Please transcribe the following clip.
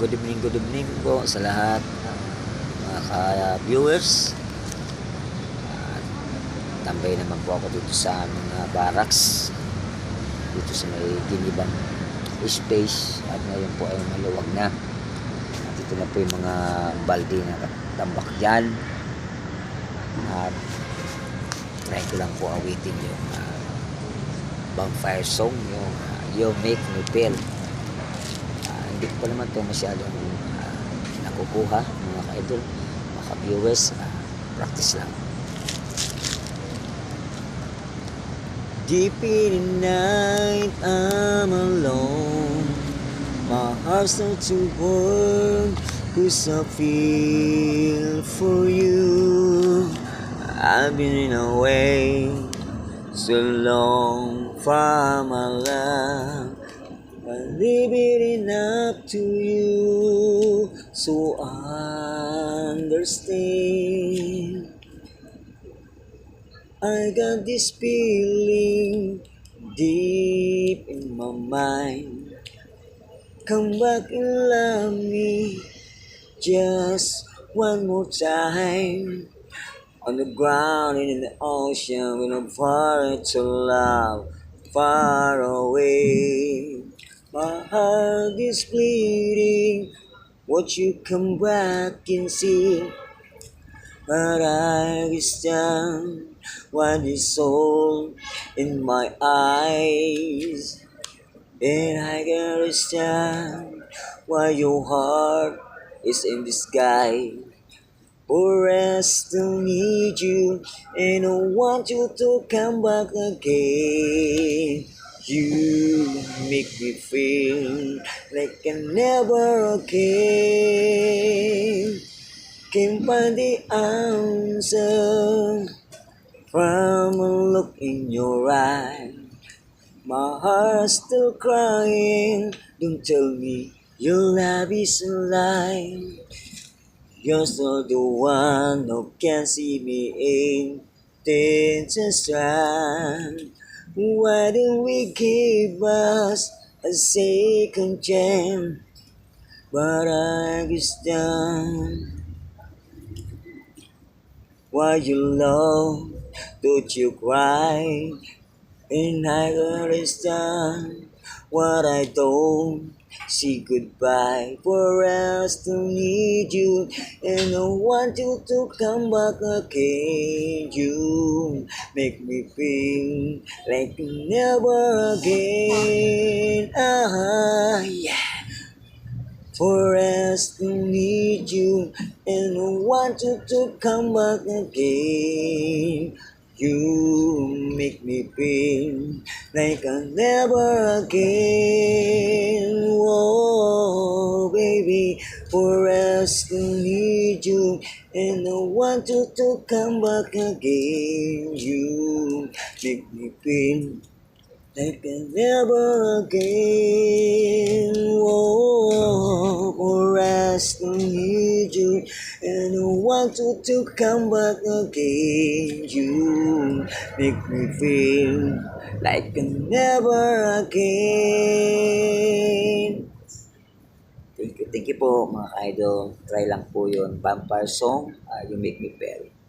Good evening, good evening po sa lahat ng mga ka-viewers. At tambay naman po ako dito sa aming uh, barracks. Dito sa may ginibang space. At ngayon po ay maluwag na. At ito na po yung mga balde na tambak dyan. At try ko lang po awitin yung uh, bonfire song, yung uh, You Make Me Feel. Hindi ko naman ito masyadong ah, nakukuha mga ka-idol, mga ka-viewers. Ah, practice lang. Deep in the night, I'm alone. My heart starts to burn, cause I feel for you. I've been away so long from my love. I'm living up to you, so understand. I got this feeling deep in my mind. Come back and love me just one more time. On the ground and in the ocean, we no far to love, far away. My heart is bleeding. Won't you come back and see? But I stand, what is soul in my eyes, and I can understand why your heart is in the sky. For I still need you, and I want you to come back again. You make me feel like I never again can find the answer from a look in your eye. My heart's still crying. Don't tell me your love is a lie. You're still the one who can see me in danger strand. Why don't we give us a second chance? But I done. Why you love? Don't you cry? And I understand what I don't see goodbye for us to need you. And I want you to come back again. You make me feel like never again. Ah yeah. For us to need you. And I want you to come back again. You make me feel like I never again. Oh, baby, for us to need you and I want you to come back again. You make me feel like I never again. Oh, for us to need you, and I want you to come back again. You make me feel like never again. Thank you, thank you po mga idol. Try lang po yun. Vampire song, uh, You Make Me Feel.